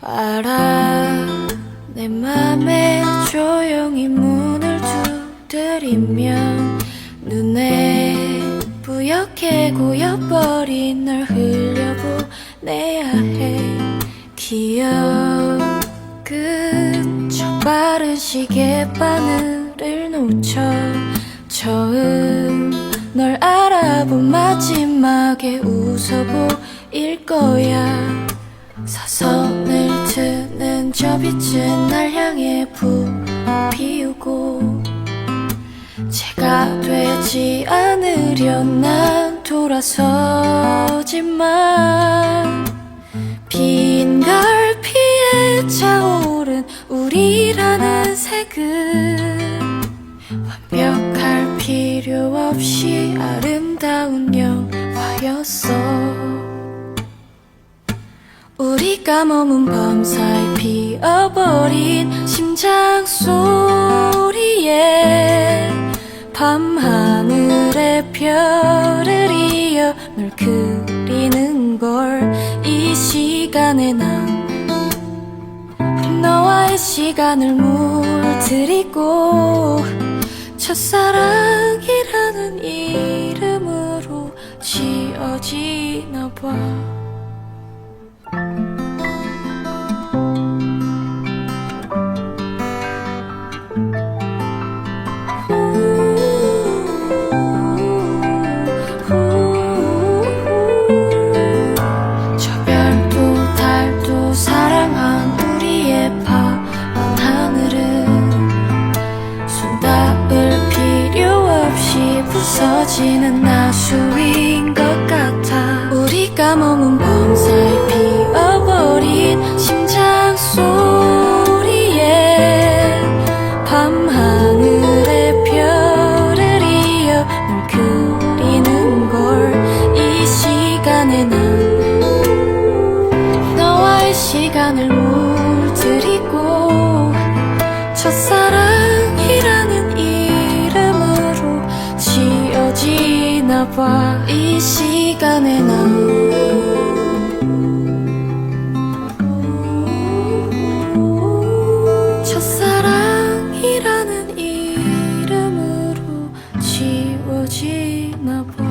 알아. 내 맘에 조용히 문을 두드리면 눈에 뿌옇게 고여버린 널 흘려보내야 해. 기억은 저 빠른 시계 바늘을 놓쳐 처음 널 알아본 마지막에 웃어보일 거야. 사선을 저 빛은 날 향해 부비우고 제가 되지 않으려 난 돌아서지만 빈 갈피에 차오른 우리라는 색은 완벽할 필요 없이 아름다운 영화였어 우리가 머문 밤사이 피어버린 심장 소리에 밤하늘의 별을 이어 널 그리는 걸 이 시간에 난 너와의 시간을 물들이고 첫사랑이라는 이름으로 지어지나 봐 없이 부서지는 나수인 것 같아. 우리가 머문 밤사이 피어버린 심장 소리에 밤하늘의 별을 이어 널 그리는 걸 이 시간에 난 너와의 시간을 물들이고 첫사 봐. 이 시간에 이름으로 지워지나 봐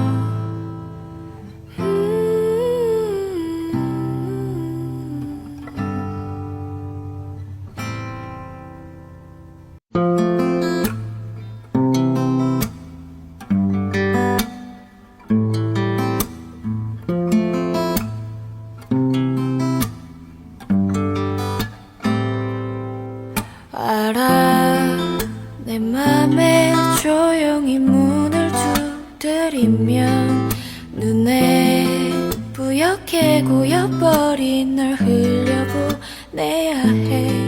내 맘에 조용히 문을 두드리면 눈에 뿌옇게 고여버린 널 흘려보내야 해